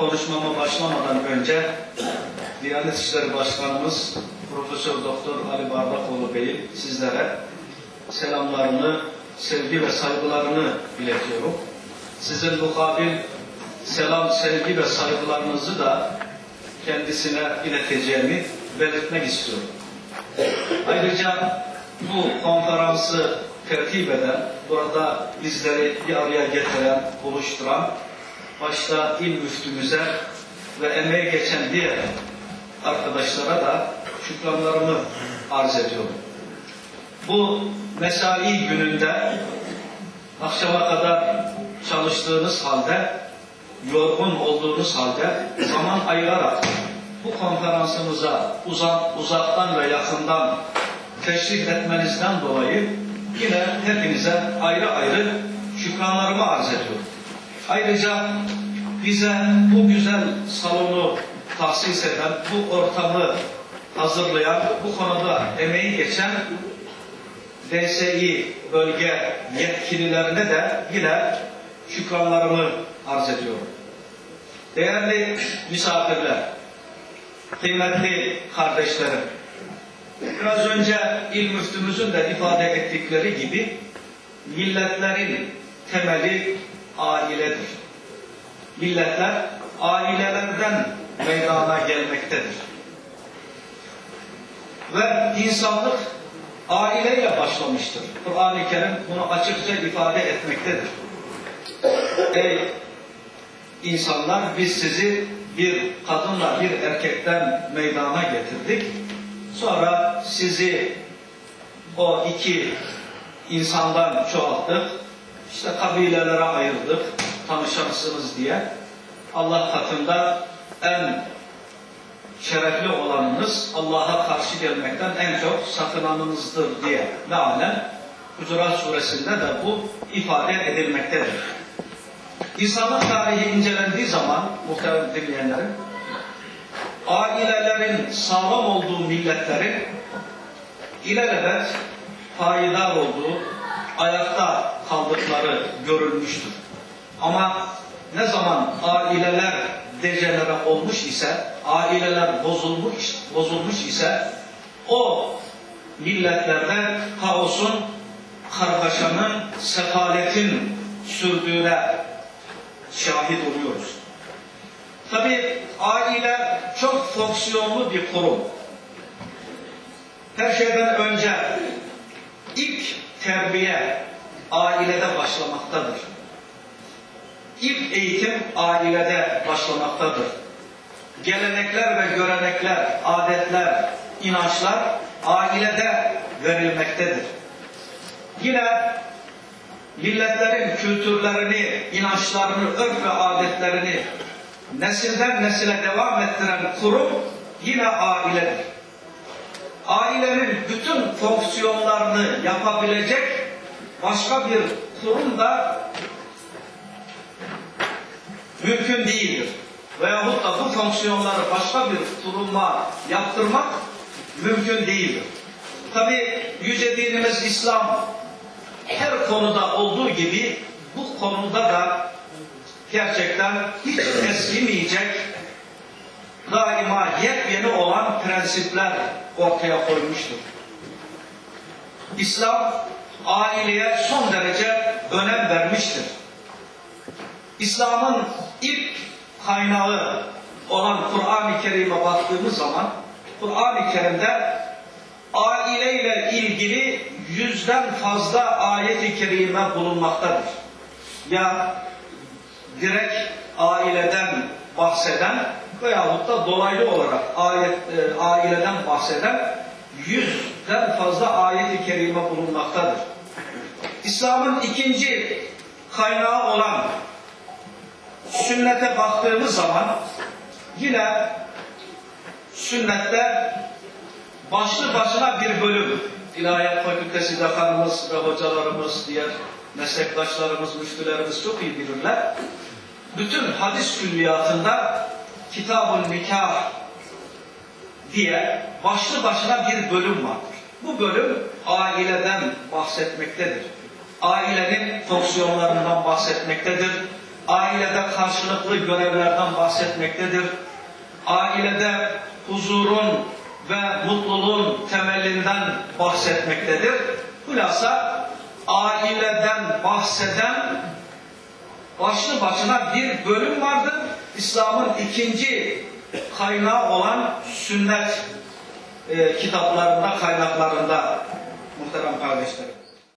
Konuşmama başlamadan önce Diyanet İşleri Başkanımız Profesör Doktor Ali Bardakoğlu Bey'in sizlere selamlarını, sevgi ve saygılarını iletiyorum. Sizin mukabil selam, sevgi ve saygılarınızı da kendisine ileteceğimi belirtmek istiyorum. Ayrıca bu konferansı tertip eden, burada bizleri bir araya getiren, buluşturan, başta il müftümüze ve emeği geçen diğer arkadaşlara da şükranlarımı arz ediyorum. Bu mesai gününde akşama kadar çalıştığınız halde, yorgun olduğunuz halde zaman ayırarak bu konferansımıza uzak, uzaktan ve yakından teşrif etmenizden dolayı yine hepinize ayrı ayrı şükranlarımı arz ediyorum. Ayrıca bize bu güzel salonu tahsis eden, bu ortamı hazırlayan, bu konuda emeği geçen DSİ bölge yetkililerine de yine şükranlarımı arz ediyorum. Değerli misafirler, kıymetli kardeşlerim, biraz önce il müftümüzün de ifade ettikleri gibi milletlerin temeli ailedir. Milletler ailelerden meydana gelmektedir. Ve insanlık aileyle başlamıştır. Kur'an-ı Kerim bunu açıkça ifade etmektedir. Ey insanlar biz sizi bir kadınla bir erkekten meydana getirdik. Sonra sizi o iki insandan çoğalttık. İşte kabilelere ayırdık. Tanışansınız diye. Allah katında en şerefli olanınız Allah'a karşı gelmekten en çok sakınanınızdır diye mealen Hucurat suresinde de bu ifade edilmektedir. İnsanlık tarihi incelendiği zaman muhterem dinleyenlerim ailelerin sağlam olduğu milletlerin ilelebet payidar olduğu, ayakta kaldıkları görülmüştür. Ama ne zaman aileler dejenere olmuş ise, aileler bozulmuş, bozulmuş ise o milletlerde kaosun, kargaşanın, sefaletin sürdüğüne şahit oluyoruz. Tabi aile çok fonksiyonlu bir kurum. Her şeyden önce ilk terbiye ailede başlamaktadır. İlk eğitim ailede başlamaktadır. Gelenekler ve görenekler, adetler, inançlar ailede verilmektedir. Yine milletlerin kültürlerini, inançlarını, örf ve adetlerini nesilden nesile devam ettiren kurum yine ailedir. Ailenin bütün fonksiyonlarını yapabilecek başka bir kurum da mümkün değildir. Veyahut da bu fonksiyonları başka bir kuruma yaptırmak mümkün değildir. Tabi yüce dinimiz İslam her konuda olduğu gibi bu konuda da gerçekten hiç eskimeyecek daima yepyeni olan prensipler ortaya koymuştur. İslam aileye son derece önem vermiştir. İslam'ın ilk kaynağı olan Kur'an-ı Kerim'e baktığımız zaman Kur'an-ı Kerim'de aileyle ilgili yüzden fazla ayet-i kerime bulunmaktadır. Ya direkt aileden bahseden veyahut da dolaylı olarak ayet, e, aileden bahseden yüzden fazla ayet-i kerime bulunmaktadır. İslam'ın ikinci kaynağı olan sünnete baktığımız zaman yine sünnette başlı başına bir bölüm İlahiyat Fakültesi dekanımız ve hocalarımız, diğer meslektaşlarımız, müftülerimiz çok iyi bilirler. Bütün hadis külliyatında Kitab-ı Nikah diye başlı başına bir bölüm vardır. Bu bölüm aileden bahsetmektedir. Ailenin fonksiyonlarından bahsetmektedir. Ailede karşılıklı görevlerden bahsetmektedir. Ailede huzurun ve mutluluğun temelinden bahsetmektedir. Hulasa aileden bahseden başlı başına bir bölüm vardır. İslam'ın ikinci kaynağı olan sünnet e, kitaplarında, kaynaklarında muhterem kardeşlerim.